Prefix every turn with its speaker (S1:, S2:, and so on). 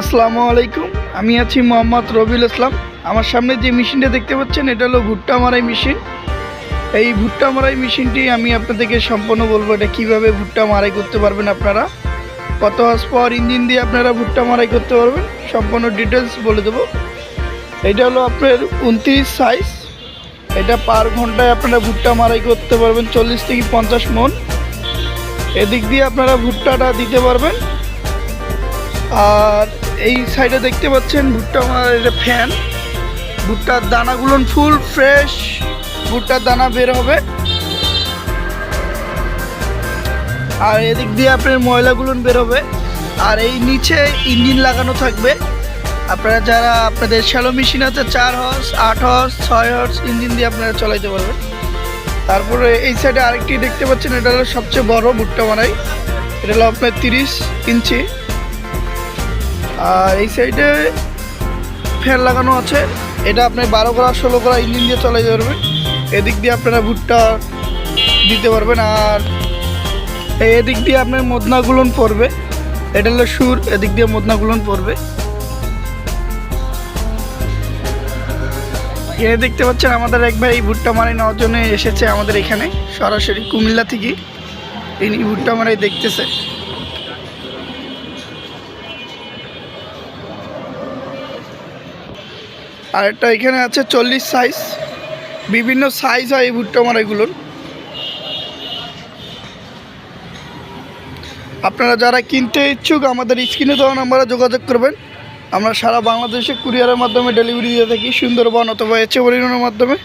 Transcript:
S1: আসসালামু আলাইকুম। আমি আছি মোহাম্মদ রবিউল ইসলাম। আমার সামনে যে মেশিনটা দেখতে পাচ্ছেন, এটা হলো ভুট্টা মারাই মেশিন। এই ভুট্টা মারাই মেশিনটি আমি আপনাদেরকে সম্পূর্ণ বলব, এটা কীভাবে ভুট্টা মারাই করতে পারবেন আপনারা। কত হাস পর ইঞ্জিন দিয়ে আপনারা ভুট্টা মারাই করতে পারবেন, সম্পূর্ণ ডিটেলস বলে দেবো। এটা হলো আপনার উনত্রিশ সাইজ। এটা পার ঘন্টায় আপনারা ভুট্টা মারাই করতে পারবেন, চল্লিশ থেকে পঞ্চাশ মন। এদিক দিয়ে আপনারা ভুট্টাটা দিতে পারবেন। আর এই সাইডে দেখতে পাচ্ছেন ভুট্টা আমার এটা ফ্যান ভুট্টার দানাগুলো ফুল ফ্রেশ ভুট্টার দানা বের হবে। আর এদিক দিয়ে আপনার ময়লাগুলো বের হবে। আর এই নিচে ইঞ্জিন লাগানো থাকবে। আপনারা যারা আপনাদের শ্যালো মেশিন আছে, চার হর্স আট হর্স ছয় হর্স ইঞ্জিন দিয়ে আপনারা চালাইতে পারবেন। তারপরে এই সাইডে আরেকটি দেখতে পাচ্ছেন, এটা হলো সবচেয়ে বড় ভুট্টা মারাই। এটা হলো আপনার তিরিশ ইঞ্চি। আর এই সাইডে ফ্যান লাগানো আছে। এটা আপনি বারো করা, ষোলো করা ইঞ্জিন দিয়ে চলে যাবেন এদিক দিয়ে আপনারা ভুট্টা দিতে পারবেন আর এই এদিক দিয়ে আপনার মদনাগুলন পড়বে। এটা হলো সুর, এদিক দিয়ে মদনাগুলন পড়বে। এখানে দেখতে পাচ্ছেন আমাদের এক ভাই ভুট্টা মারাই নেওয়ার জন্য এসেছে আমাদের এখানে, সরাসরি কুমিল্লা থেকে। ইনি ভুট্টা মারাই দেখতেছে। আর একটা এখানে আছে চল্লিশ সাইজ বিভিন্ন সাইজ হয় এই ভুট্টা মারাইগুলোর। আপনারা যারা কিনতে ইচ্ছুক, আমাদের স্ক্রিনে দেওয়া নাম্বারে যোগাযোগ করবেন। আমরা সারা বাংলাদেশে কুরিয়ারের মাধ্যমে ডেলিভারি দিয়ে থাকি, সুন্দরবন অথবা এচে মাধ্যমে।